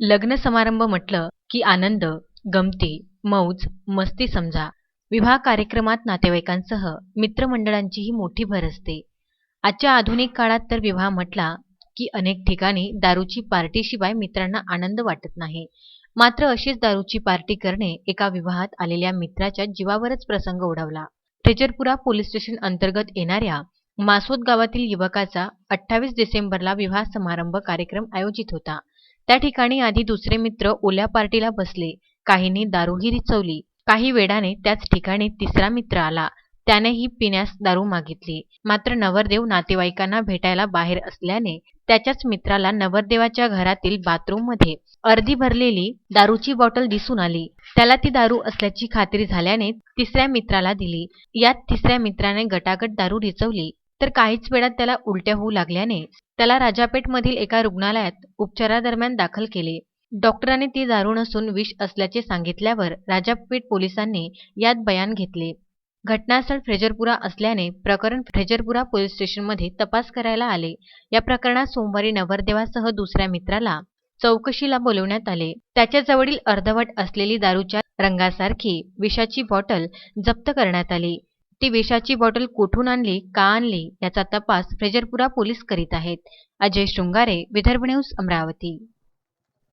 लग्न समारंभ म्हटलं की आनंद गमती मौज मस्ती समजा. विवाह कार्यक्रमात नातेवाईकांसह मित्रमंडळांचीही मोठी भर असते. आजच्या आधुनिक काळात तर विवाह म्हटला की अनेक ठिकाणी दारूची पार्टीशिवाय मित्रांना आनंद वाटत नाही. मात्र अशीच दारूची पार्टी करणे एका विवाहात आलेल्या मित्राच्या जीवावरच प्रसंग उडवला फ्रेजरपुरा पोलीस स्टेशन अंतर्गत येणाऱ्या मासोद गावातील युवकाचा अठ्ठावीस डिसेंबरला विवाह समारंभ कार्यक्रम आयोजित होता. त्या ठिकाणी आधी दुसरे मित्र ओल्या पार्टीला बसले. काहींनी दारूही रिचवली काही वेडाने त्याच ठिकाणी तिसरा मित्र आला. त्यानेही पिण्यास दारू मागितली. मात्र नवरदेव नातेवाईकांना भेटायला बाहेर असल्याने त्याच्याच मित्राला नवरदेवाच्या घरातील बाथरूममध्ये अर्धी भरलेली दारूची बॉटल दिसून आली. त्याला ती दारू असल्याची खात्री झाल्याने तिसऱ्या मित्राला दिली. यात तिसऱ्या मित्राने गटागट दारू रिचवली. तर काहीच वेळात त्याला उलट्या होऊ लागल्याने त्याला राजापेठमधील एका रुग्णालयात उपचारादरम्यान दाखल केले. डॉक्टरांनी ती दारू नसून विष असल्याचे सांगितल्यावर राजापेठ पोलिसांनी यात बयान घेतले. घटनास्थळ फ्रेजरपुरा असल्याने प्रकरण फ्रेजरपुरा पोलीस स्टेशनमध्ये तपास करायला आले. या प्रकरणात सोमवारी नवरदेवासह दुसऱ्या मित्राला चौकशीला बोलवण्यात आले. त्याच्याजवळील अर्धवट असलेली दारूच्या रंगासारखी विषाची बॉटल जप्त करण्यात आली. ती विषाची बॉटल कुठून आणली का आणली याचा तपास फ्रेजरपुरा पोलीस करीत आहेत. अजय शृंगारे विदर्भ न्यूज अमरावती.